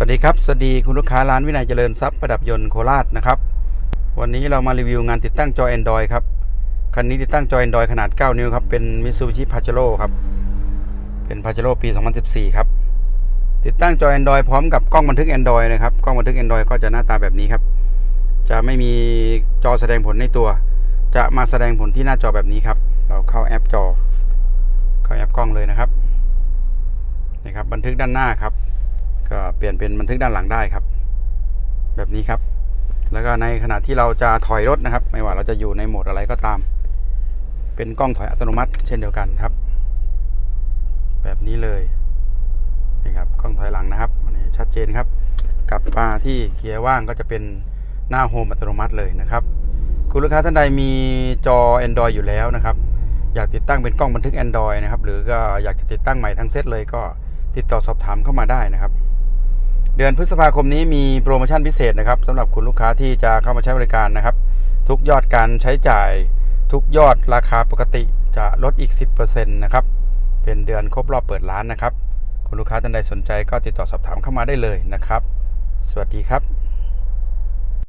วัสดีครับ สวัสดีคุณลูกค้าร้านวินัยเจริญทรัพย์ประดับยนต์โคราชนะครับ วันนี้เรามารีวิวงานติดตั้งจอ Android ครับ คันนี้ติดตั้งจอ Android ขนาด 9 นิ้วครับ เป็น Mitsubishi Pajero ครับ เป็น Pajero ปี 2014 ครับ ติดตั้งจอ Android พร้อมกับกล้องบันทึก Android นะครับ กล้องบันทึก Android ก็จะหน้าตาแบบนี้ครับ จะไม่มีจอแสดงผลในตัว จะมาแสดงผลที่หน้าจอแบบนี้ครับ เราเข้าแอปจอ เข้าแอปกล้องเลยนะครับ นี่ครับ บันทึกด้านหน้าครับ ก็เปลี่ยนเป็นบันทึกด้านหลังได้ครับ แบบนี้ครับ แล้วก็ในขณะที่เราจะถอยรถนะครับ ไม่ว่าเราจะอยู่ในโหมดอะไรก็ตาม เป็นกล้องถอยอัตโนมัติ เช่นเดียวกันครับ แบบนี้เลยนี่ครับกล้องถอยหลังนะครับนนี้ชัดเจนครับ กลับมาที่เกียร์ว่างก็จะเป็นหน้าโฮมอัตโนมัติเลยนะครับ คุณลูกค้าท่านใดมีจอ Android อยู่แล้วนะครับ อยากติดตั้งเป็นกล้องบันทึก Android นะครับ หรือก็อยากจะติดตั้งใหม่ทั้งเซตเลยก็ติดต่อสอบถามเข้ามาได้นะครับ เดือนพฤษภาคมนี้มีโปรโมชั่นพิเศษนะครับสำหรับคุณลูกค้าที่จะเข้ามาใช้บริการนะครับ ทุกยอดการใช้จ่ายทุกยอดราคาปกติจะลดอีก 10%นะครับ เป็นเดือนครบรอบเปิดร้านนะครับ คุณลูกค้าท่านใดสนใจก็ติดต่อสอบถามเข้ามาได้เลยนะครับ สวัสดีครับ